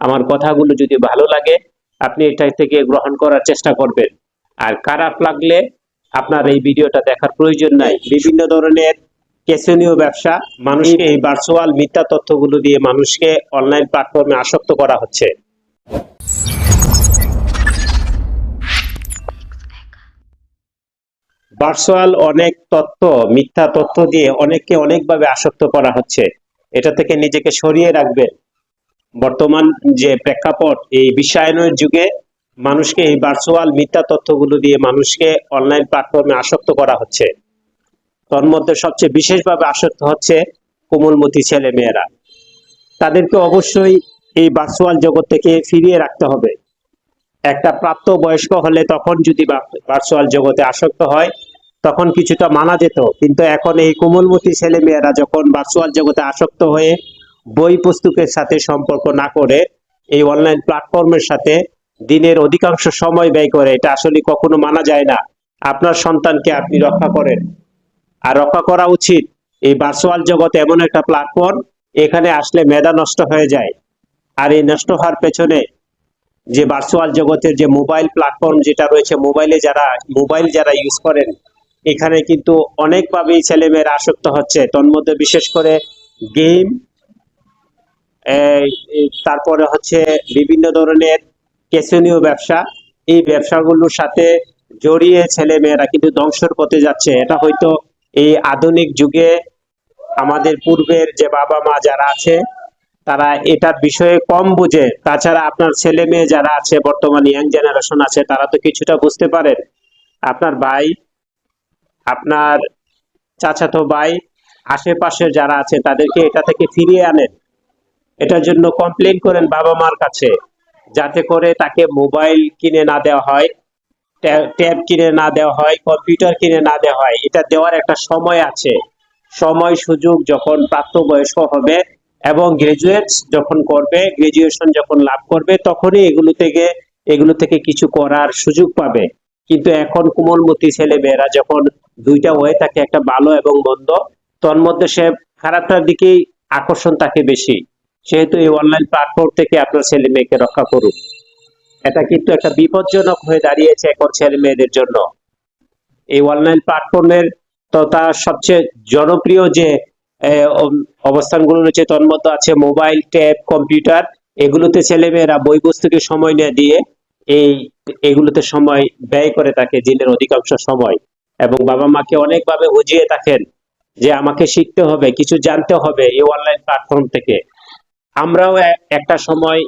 আমার কথাগুলো যদি ভালো লাগে, আপনি এটা থেকে গ্রহণ করার চেষ্টা করবেন। আর খারাপ লাগলে আপনার এই ভিডিওটা দেখার প্রয়োজন নাই। বিভিন্ন ধরনের কেসনীয় ব্যবসা, মানুষকে এই ভার্চুয়াল মিথ্যা তথ্যগুলো দিয়ে মানুষকে অনলাইন প্ল্যাটফর্মে আসক্ত করা হচ্ছে। ভার্চুয়াল অনেক তথ্য, মিথ্যা তথ্য দিয়ে অনেককে অনেকভাবে আসক্ত করা হচ্ছে। এটা থেকে নিজেকে সরিয়ে রাখবেন। বর্তমান যে প্রেক্ষাপট, এই বিশ্বায়নের যুগে মানুষকে এই ভার্চুয়াল মিথ্যা তথ্যগুলো দিয়ে মানুষকে অনলাইন প্ল্যাটফর্মে আসক্ত করা হচ্ছে। তোর মধ্যে সবচেয়ে বিশেষভাবে আসক্ত হচ্ছে কোমলমতি ছেলে মেয়েরা তাদেরকে অবশ্যই এই ভার্চুয়াল জগৎ থেকে ফিরিয়ে রাখতে হবে। একটা প্রাপ্ত বয়স্ক হলে তখন যদি ভার্চুয়াল জগতে আসক্ত হয়, তখন কিছুটা মানা যেত। কিন্তু এখন এই কোমলমতি ছেলে মেয়েরা যখন ভার্চুয়াল জগতে আসক্ত হয়ে বই পুস্তকের সাথে সম্পর্ক না করে এই অনলাইন প্ল্যাটফর্মের সাথে দিনের অধিকাংশ সময় ব্যয় করে, এটা আসলে কখনো মানা যায় না। আপনার সন্তানকে আপনি রক্ষা করেন। আর রক্ষা করা উচিত। এই ভার্চুয়াল জগৎ এমন একটা প্ল্যাটফর্ম এখানে আসলে মেধা নষ্ট হয়ে যায়। আর এই নষ্ট হওয়ার পেছনে যে ভার্চুয়াল জগতের যে মোবাইল প্ল্যাটফর্ম যেটা রয়েছে মোবাইলে যারা মোবাইল যারা ইউজ করেন, এখানে কিন্তু অনেকভাবেই ছেলেমেয়েরা আসক্ত হচ্ছে। তন্মধ্যে বিশেষ করে গেম তারপরে হচ্ছে বিভিন্ন ধরনের কেসনীয় ব্যবসা। এই ব্যবসাগুলোর সাথে জড়িয়ে ছেলে মেয়েরা কিন্তু ধ্বংসর পথে যাচ্ছে। এটা হয়তো এই আধুনিক যুগে আমাদের পূর্বের যে বাবা মা যারা আছে, তারা এটার বিষয়ে কম বুঝে। তাছাড়া আপনার ছেলে মেয়ে যারা আছে, বর্তমান ইয়াং জেনারেশন আছে, তারা তো কিছুটা বুঝতে পারেন। আপনার ভাই, আপনার চাচাতো ভাই আশেপাশে যারা আছে, তাদেরকে এটা থেকে ফিরিয়ে আনেন। এটার জন্য কমপ্লেন করেন বাবা মার কাছে, যাতে করে তাকে মোবাইল কিনে না দেওয়া হয় ট্যাব কিনে না দেওয়া হয় কম্পিউটার কিনে না দেওয়া হয়। এটা দেওয়ার একটা সময় আছে। সময়, সুযোগ যখন প্রাপ্তবয়স্ক হবে এবং গ্রাজুয়েট যখন করবে গ্রাজুয়েশন যখন লাভ করবে, তখনই এগুলো থেকে এগুলো থেকে কিছু করার সুযোগ পাবে। কিন্তু এখন কোমলমতি ছেলে মেয়েরা যখন দুইটা হয়ে থাকে, একটা ভালো এবং মন্দ, তন্মধ্যে সে খারাপটার দিকেই আকর্ষণ থাকে বেশি। সেহেতু এই অনলাইন প্ল্যাটফর্ম থেকে আপনার ছেলে মেয়েকে রক্ষা করুন। এটা কিন্তু একটা বিপজ্জনক হয়ে দাঁড়িয়েছে এখন ছেলে মেয়েদের জন্য। এই অনলাইন প্ল্যাটফর্মের তো তার সবচেয়ে জনপ্রিয় যে অবস্থানগুলো রয়েছে, তোর মধ্যে আছে মোবাইল ট্যাব কম্পিউটার এগুলোতে ছেলেমেয়েরা বই পুস্তকে সময় নিয়ে দিয়ে এই, এগুলোতে সময় ব্যয় করে থাকে দিনের অধিকাংশ সময়। এবং বাবা মাকে অনেকভাবে বুঝিয়ে থাকেন যে আমাকে শিখতে হবে, কিছু জানতে হবে এই অনলাইন প্ল্যাটফর্ম থেকে। আমরাও একটা সময়